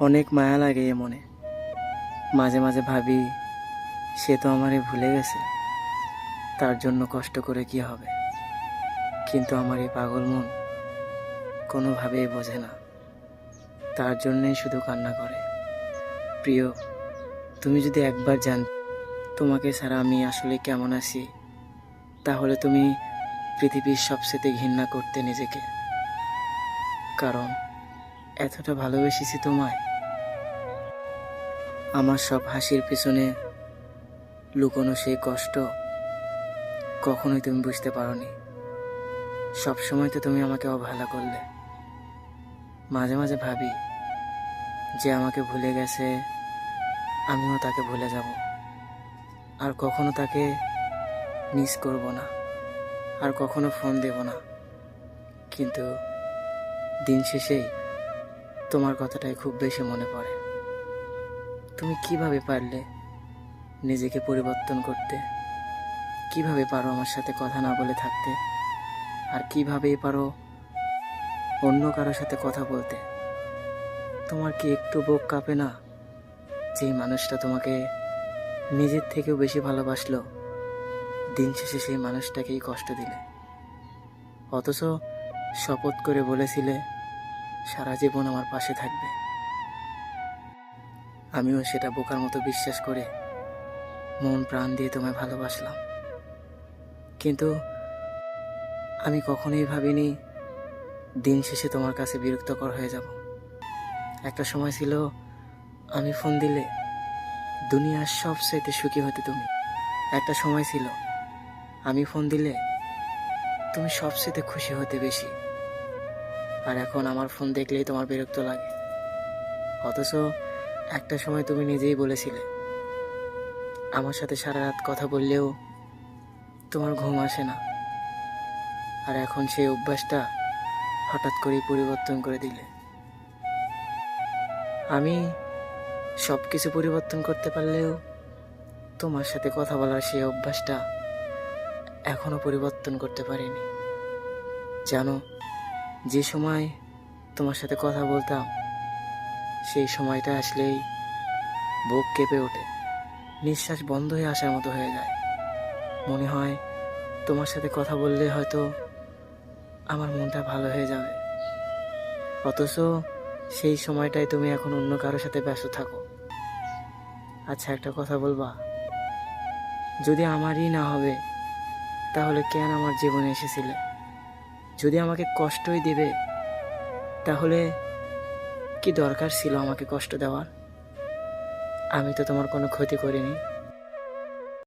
অনেক মায়া লাগে এ মনে। মাঝে মাঝে ভাবি, সে তো আমারে ভুলে গেছে। তার জন্য কষ্ট করে কি হবে? কিন্তু আমার এই পাগল মন কোনোভাবেই বোঝে না। তার জন্যই শুধু কান্না করে। প্রিয়, তুমি যদি একবার জান, তোমাকে ছাড়া আমি আসলে কেমন আছি? তাহলে তুমি পৃথিবীর সবচেয়ে ঘৃণা করতে নিজেকে। কারণ এতটা ভালোবেসেছি তোমায়। আমার সব হাসির পিছনে লুকোনো সেই কষ্ট কখনোই তুমি বুঝতে পারোনি। সব সময় তো তুমি আমাকে অবহেলা করলে। মাঝে মাঝে ভাবি, যে আমাকে ভুলে গেছে, আমিও তাকে ভুলে যাব। আর কখনো তাকে মিস করব না, আর কখনো ফোন দেব না। কিন্তু দিন শেষেই তোমার কথাটাই খুব বেশি মনে পড়ে। তুমি কীভাবে পারলে নিজেকে পরিবর্তন করতে? কীভাবে পারো আমার সাথে কথা না বলে থাকতে? আর কিভাবেই পারো অন্য কারোর সাথে কথা বলতে? তোমার কি একটু বুক কাঁপে না যেই মানুষটা তোমাকে নিজের থেকেও বেশি ভালোবাসলো? দিন শেষে সেই মানুষটাকেই কষ্ট দিলে। অথচ শপথ করে বলেছিলে সারা জীবন আমার পাশে থাকবে। আমিও সেটা বোকার মতো বিশ্বাস করে মন প্রাণ দিয়ে তোমায় ভালোবাসলাম। কিন্তু আমি কখনোই ভাবিনি দিন শেষে তোমার কাছে বিরক্তকর হয়ে যাব। একটা সময় ছিল, আমি ফোন দিলে দুনিয়ার সবচাইতে সুখী হতে তুমি। একটা সময় ছিল, আমি ফোন দিলে তুমি সবচেয়ে খুশি হতে বেশি। আর এখন আমার ফোন দেখলেই তোমার বিরক্ত লাগে। অথচ একটা সময় তুমি নিজেই বলেছিলে, আমার সাথে সারা রাত কথা বললেও তোমার ঘুম আসে না। আর এখন সেই অভ্যাসটা হঠাৎ করেই পরিবর্তন করে দিলে। আমি সব কিছু পরিবর্তন করতে পারলেও তোমার সাথে কথা বলার সেই অভ্যাসটা এখনও পরিবর্তন করতে পারিনি। জানো যে সময় তোমার সাথে কথা বলতাম, সেই সময়টা আসলেই বুক কেঁপে ওঠে। নিঃশ্বাস বন্ধ হয়ে আসার মতো হয়ে যায়। মনে হয় তোমার সাথে কথা বললে হয়তো আমার মনটা ভালো হয়ে যাবে। অথচ সেই সময়টায় তুমি এখন অন্য কারোর সাথে ব্যস্ত থাকো। আচ্ছা একটা কথা বলবা। যদি আমারই না হবে, তাহলে কেন আমার জীবনে এসেছিলে? যদি আমাকে কষ্টই দেবে, তাহলে কি দরকার ছিল আমাকে কষ্ট দেওয়ার? আমি তো তোমার কোনো ক্ষতি করিনি।